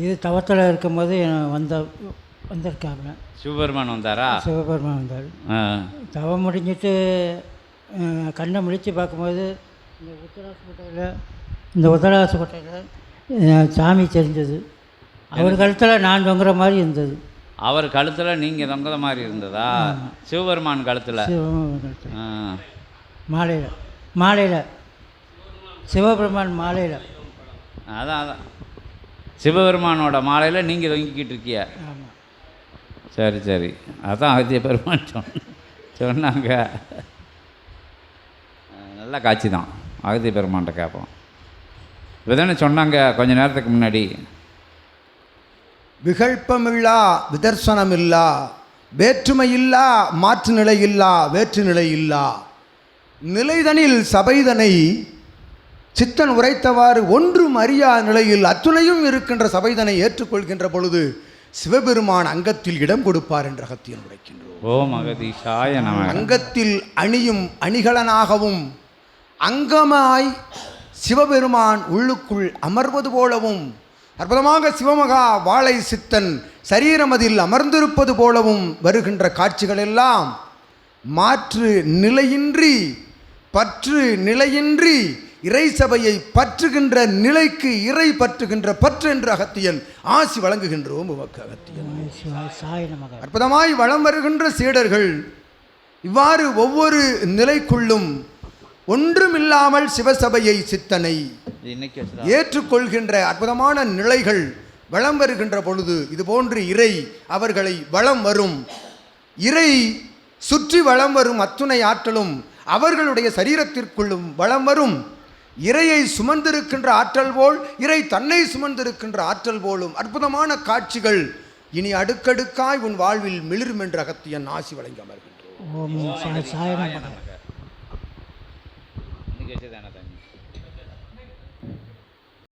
இது தவத்தில் இருக்கும்போது வந்த வந்திருக்காங்க. சிவபெருமான் வந்தாரா? சிவபெருமான் வந்தார். தவம் முடிஞ்சிட்டு கண்ணை முழித்து பார்க்கும்போது இந்த உத்தராசப்பட்டையில் இந்த உத்தராசப்பட்டையில் சாமி தெரிஞ்சது. அவர் கழுத்தில் நான் தொங்குற மாதிரி இருந்தது. அவர் கழுத்தில் நீங்கள் தொங்குற மாதிரி இருந்ததா? சிவபெருமான் கழுத்தில்? சிவபெருமான் கழுத்தில். மாலையில். மாலையில். சிவபெருமான் மாலையில். அதான் அதான். சிவபெருமானோட மாலையில் நீங்கள் தொங்கிக்கிட்டு இருக்கிய? ஆமாம் சரி சரி. அதான் அகத்திய பெருமான் சொன்ன சொன்னாங்க நல்ல காட்சி தான். அகத்திய பெருமான்கிட்ட கேட்போம். இப்போதானே சொன்னாங்க கொஞ்ச நேரத்துக்கு முன்னாடி. விகல்பமில்லா விதர்சனமில்லா வேற்றுமையில்லா மாற்று நிலையில்லா வேற்று நிலையில்லா. நிலைதனில் சபைதனை சித்தன் உரைத்தவாறு ஒன்றும் அறியா நிலையில் அத்துணையும் இருக்கின்ற சபைதனை ஏற்றுக்கொள்கின்ற பொழுது சிவபெருமான் அங்கத்தில் இடம் கொடுப்பார் என்ற அகத்தியன் உரைக்கின்றோம். ஓம் அகதீஷாய அங்கத்தில் அணியும் அணிகலனாகவும் அங்கமாய் சிவபெருமான் உள்ளுக்குள் அமர்வது போலவும் அற்புதமாக சிவமகா வாழை சித்தன் சரீரமதில் அமர்ந்திருப்பது போலவும் வருகின்ற காட்சிகள் எல்லாம் மாற்று நிலையின்றி பற்று நிலையின்றி இறை சபையை பற்றுகின்ற நிலைக்கு இறை பற்றுகின்ற பற்று என்று அகத்தியன் ஆசி வழங்குகின்றோம் உமக்கு அகத்தியன். அற்புதமாய் வலம் வருகின்ற சீடர்கள் இவ்வாறு ஒவ்வொரு நிலைக்குள்ளும் ஒன்றுமில்லாமல் சிவசபையை சித்தனை ஏற்றுக்கொள்கின்ற அற்புதமான நிலைகள் வலம் வருகின்ற பொழுது இது போன்று இறை அவர்களை வலம் வரும். இறை சுற்றி வலம் வரும் அத்துணை ஆற்றலும் அவர்களுடைய சரீரத்திற்குள்ளும் வலம் வரும். இறையை சுமந்திருக்கின்ற ஆற்றல் போல் இறை தன்னை சுமந்திருக்கின்ற ஆற்றல் போலும் அற்புதமான காட்சிகள் இனி அடுக்கடுக்காய் உன் வாழ்வில் மிளிரும் என்ற அகத்தியன் ஆசி வழங்கி அமர்கின்றோம்.